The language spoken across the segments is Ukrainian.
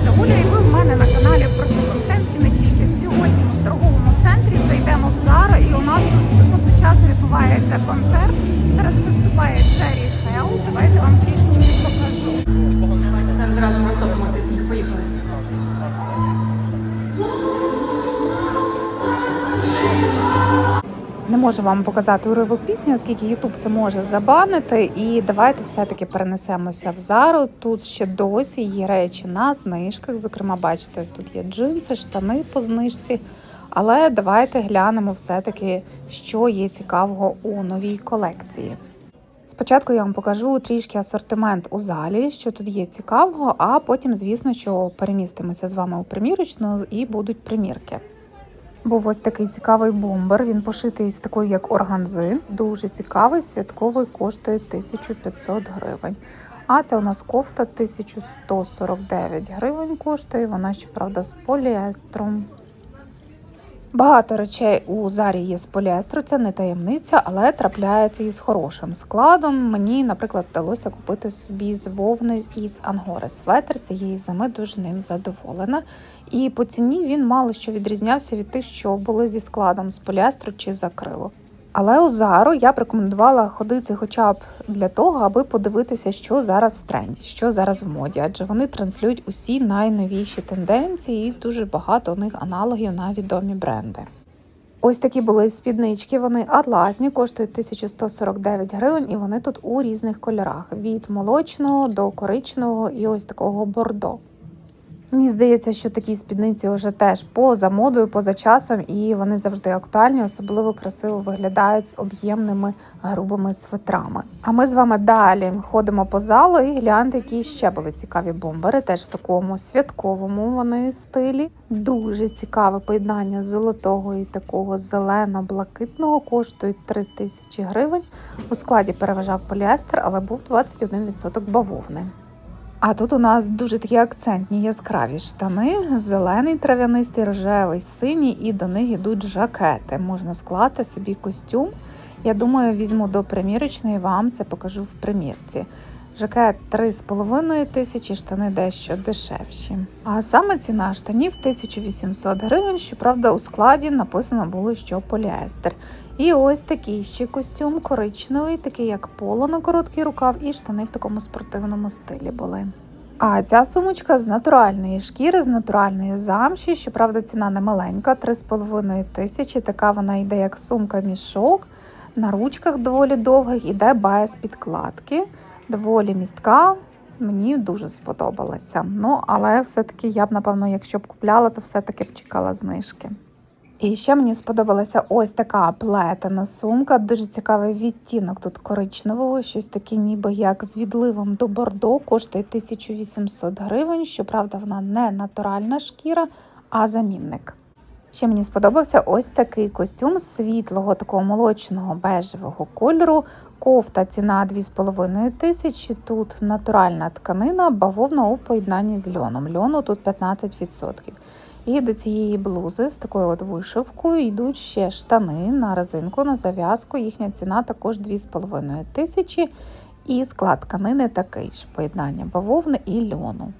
звати і ви в мене на каналі про контент і не тільки. Сьогодні в торговому центрі зайдемо в Зара, і у нас тут одночасно відбувається концерт. Зараз виступає Джері Хелл. Давайте вам трішечки можу вам показати уривок пісні, оскільки Ютуб це може забанити. І давайте все-таки перенесемося в Зару. Тут ще досі є речі на знижках. Зокрема, бачите, тут є джинси, штани по знижці. Але давайте глянемо все-таки, що є цікавого у новій колекції. Спочатку я вам покажу трішки асортимент у залі, що тут є цікавого, а потім, звісно, що перемістимося з вами у примірочну і будуть примірки. Був ось такий цікавий бомбер. Він пошитий з такої, як органзи. Дуже цікавий, святковий, коштує 1500 гривень. А це у нас кофта 1149 гривень коштує. Вона, ще правда з поліестром. Багато речей у зарі є з поліестру, це не таємниця, але трапляється і з хорошим складом. Мені, наприклад, вдалося купити собі з вовни із ангори светр цієї зими, дуже ним задоволена. І по ціні він мало що відрізнявся від тих, що були зі складом з поліестру чи з акрилу. Але у Зару я б рекомендувала ходити хоча б для того, аби подивитися, що зараз в тренді, що зараз в моді, адже вони транслюють усі найновіші тенденції, і дуже багато у них аналогів на відомі бренди. Ось такі були спіднички. Вони атласні, коштують 1149 гривень, і вони тут у різних кольорах: від молочного до коричневого і ось такого бордо. Мені здається, що такі спідниці вже теж поза модою, поза часом, і вони завжди актуальні, особливо красиво виглядають з об'ємними грубими свитрами. А ми з вами далі ходимо по залу і гляньте, які ще були цікаві бомбери. Теж в такому святковому вони стилі. Дуже цікаве поєднання золотого і такого зелено-блакитного. Коштують 3 тисячі гривень. У складі переважав поліестер, але був 21% бавовни. А тут у нас дуже такі акцентні яскраві штани, зелений, трав'янистий, рожевий, синій, і до них йдуть жакети. Можна склати собі костюм. Я думаю, візьму до примірочної, вам це покажу в примірці. Жакет 3,5 тисячі, штани дещо дешевші. А саме ціна штанів 1800 гривень. Щоправда, у складі написано було, що поліестер. І ось такий ще костюм коричневий, такий як поло на короткий рукав, і штани в такому спортивному стилі були. А ця сумочка з натуральної шкіри, з натуральної замші. Щоправда, ціна не маленька, 3,5 тисячі. Така вона йде як сумка-мішок. На ручках доволі довгих, іде без підкладки. Доволі містка. Мені дуже сподобалася. Ну, але все-таки я б, напевно, якщо б купляла, то все-таки б чекала знижки. І ще мені сподобалася ось така плетена сумка, дуже цікавий відтінок тут коричневого, щось таке, ніби як з відливом до бордо, коштує 1800 гривень. Щоправда, вона не натуральна шкіра, а замінник. Ще мені сподобався ось такий костюм світлого, такого молочного бежевого кольору. Кофта ціна 2,5 тисячі. Тут натуральна тканина, бавовна у поєднанні з льоном. Льону тут 15%. І до цієї блузи з такою от вишивкою йдуть ще штани на резинку, на зав'язку. Їхня ціна також 2,5 тисячі. І склад тканини такий ж поєднання бавовни і льону.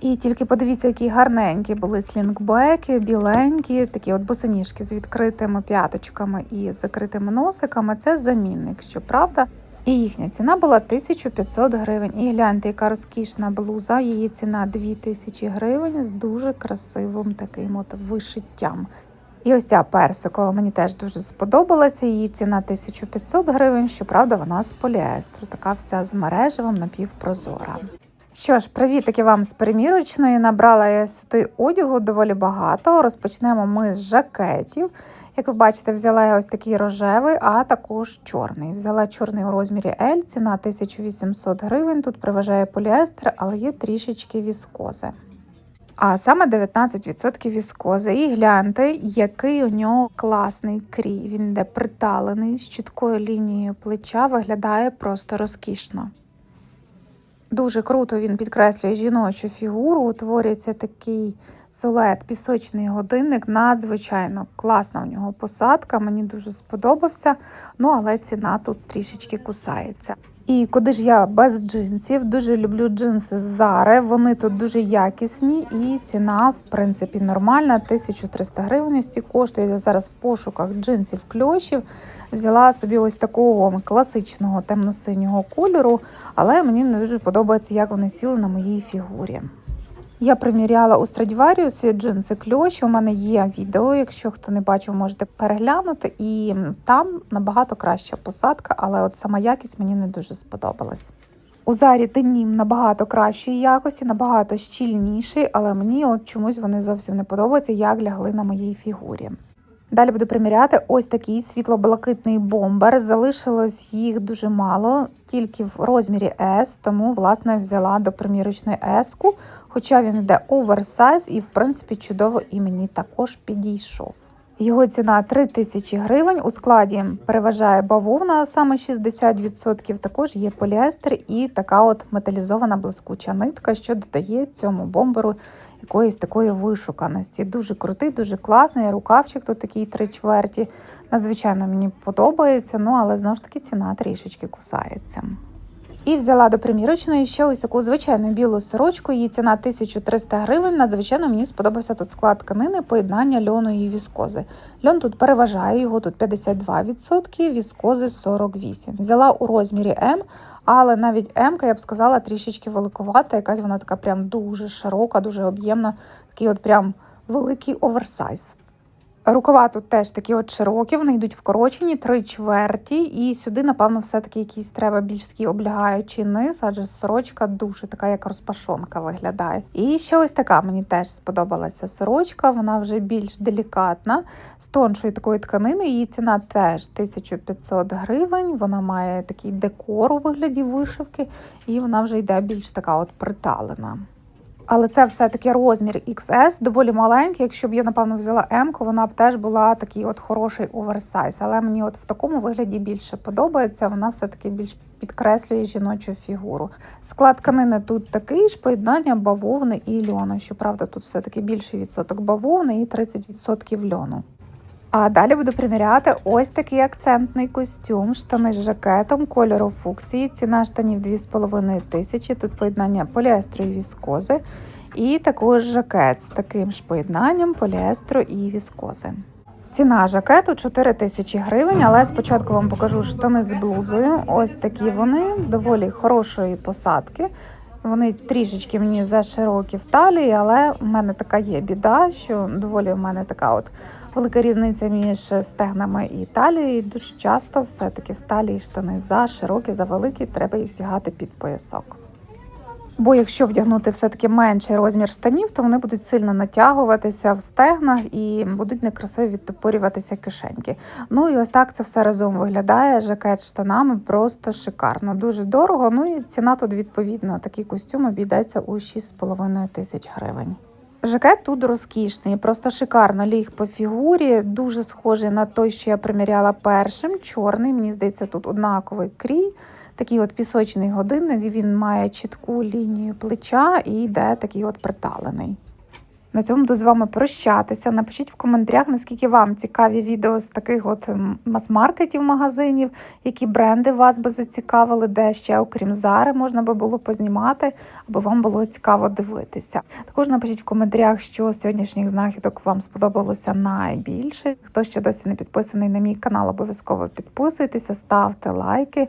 І тільки подивіться, які гарненькі були слінгбеки, біленькі, такі от босоніжки з відкритими п'яточками і закритими носиками. Це замінник, щоправда. І їхня ціна була 1500 гривень. І гляньте, яка розкішна блуза. Її ціна 2000 гривень з дуже красивим таким от вишиттям. І ось ця персикова мені теж дуже сподобалася. Її ціна 1500 гривень. Щоправда, вона з поліестру, така вся з мережевим напівпрозора. Що ж, привітики вам з примірочної. Набрала я сюди одягу доволі багато. Розпочнемо ми з жакетів. Як ви бачите, взяла я ось такий рожевий, а також чорний. Взяла чорний у розмірі L, ціна 1800 гривень. Тут переважає поліестер, але є трішечки віскози. А саме 19% віскози. І гляньте, який у нього класний крій. Він йде приталений з чіткою лінією плеча, виглядає просто розкішно. Дуже круто він підкреслює жіночу фігуру, утворюється такий силует, пісочний годинник. Надзвичайно класна у нього посадка, мені дуже сподобався. Ну, але ціна тут трішечки кусається. І куди ж я без джинсів? Дуже люблю джинси з. Вони тут дуже якісні і ціна, в принципі, нормальна. 1300 гривень. Ці коштує. я зараз в пошуках джинсів кльошів. Взяла собі ось такого класичного темно-синього кольору, але мені не дуже подобається, як вони сіли на моїй фігурі. Я приміряла у Страдіваріусі джинси кльоші. У мене є відео. Якщо хто не бачив, можете переглянути. І там набагато краща посадка, але от сама якість мені не дуже сподобалась. У зарі денім набагато кращої якості, набагато щільніший, але мені от чомусь вони зовсім не подобаються, як лягли на моїй фігурі. Далі буду приміряти ось такий світло-блакитний бомбер. Залишилось їх дуже мало, тільки в розмірі S, тому власне взяла до примірочної S-ку, хоча він йде оверсайз і, в принципі, чудово і мені також підійшов. Його ціна 3 тисячі гривень. У складі переважає бавовна, саме 60%. Також є поліестер і така от металізована блискуча нитка, що додає цьому бомберу якоїсь такої вишуканості. Дуже крутий, дуже класний. Рукавчик тут такий три чверті. Надзвичайно мені подобається, ну але знову ж таки ціна трішечки кусається. І взяла до примірочної ще ось таку звичайну білу сорочку. Її ціна 1300 гривень. Надзвичайно мені сподобався тут склад тканини, поєднання льону і віскози. Льон тут переважає, його тут 52%, віскози 48%. Взяла у розмірі М, але навіть М, я б сказала, трішечки великовата. Якась вона така прям дуже широка, дуже об'ємна, такий от прям великий оверсайз. Рукава тут теж такі от широкі, вони йдуть вкорочені, три чверті, і сюди, напевно, все-таки якийсь треба більш такий облягаючий низ, адже сорочка дуже така, як розпашонка виглядає. І ще ось така мені теж сподобалася сорочка, вона вже більш делікатна, з тоншої такої тканини. Її ціна теж 1500 гривень. Вона має такий декор у вигляді вишивки, і вона вже йде більш така от приталена. Але це все-таки розмір XS, доволі маленький. Якщо б я, напевно, взяла М, вона б теж була такий от хороший оверсайз. Але мені от в такому вигляді більше подобається. Вона все-таки більш підкреслює жіночу фігуру. Склад тканини тут такий ж, поєднання бавовни і льону. Щоправда, тут все-таки більший відсоток бавовни і 30% льону. А далі буду приміряти ось такий акцентний костюм, штани з жакетом кольору фуксії. Ціна штанів 2,5 тисячі. Тут поєднання поліестру і віскози. І також жакет з таким ж поєднанням поліестру і віскози. Ціна жакету 4 тисячі гривень, але спочатку вам покажу штани з блузою. Ось такі вони доволі хорошої посадки. Вони трішечки мені заширокі в талії, але в мене така є біда, що доволі в мене така от велика різниця між стегнами і талією. Дуже часто все-таки в талії штани за широкі, за великі, треба їх вдягати під поясок. Бо якщо вдягнути все-таки менший розмір штанів, то вони будуть сильно натягуватися в стегнах і будуть некрасиво відтопорюватися кишеньки. Ну і ось так це все разом виглядає. Жакет штанами просто шикарно, дуже дорого. Ну і ціна тут відповідна. Такий костюм обійдеться у 6,5 тисяч гривень. Жакет тут розкішний, просто шикарно ліг по фігурі, дуже схожий на той, що я приміряла першим. Чорний, мені здається, тут однаковий крій. Такий от пісочний годинник, він має чітку лінію плеча і йде такий от приталений. На цьому буду з вами прощатися. Напишіть в коментарях, наскільки вам цікаві відео з таких от мас-маркетів магазинів, які бренди вас би зацікавили, де ще, окрім Зари, можна би було познімати, аби вам було цікаво дивитися. Також напишіть в коментарях, що з сьогоднішніх знахідок вам сподобалося найбільше. Хто ще досі не підписаний на мій канал, обов'язково підписуйтеся, ставте лайки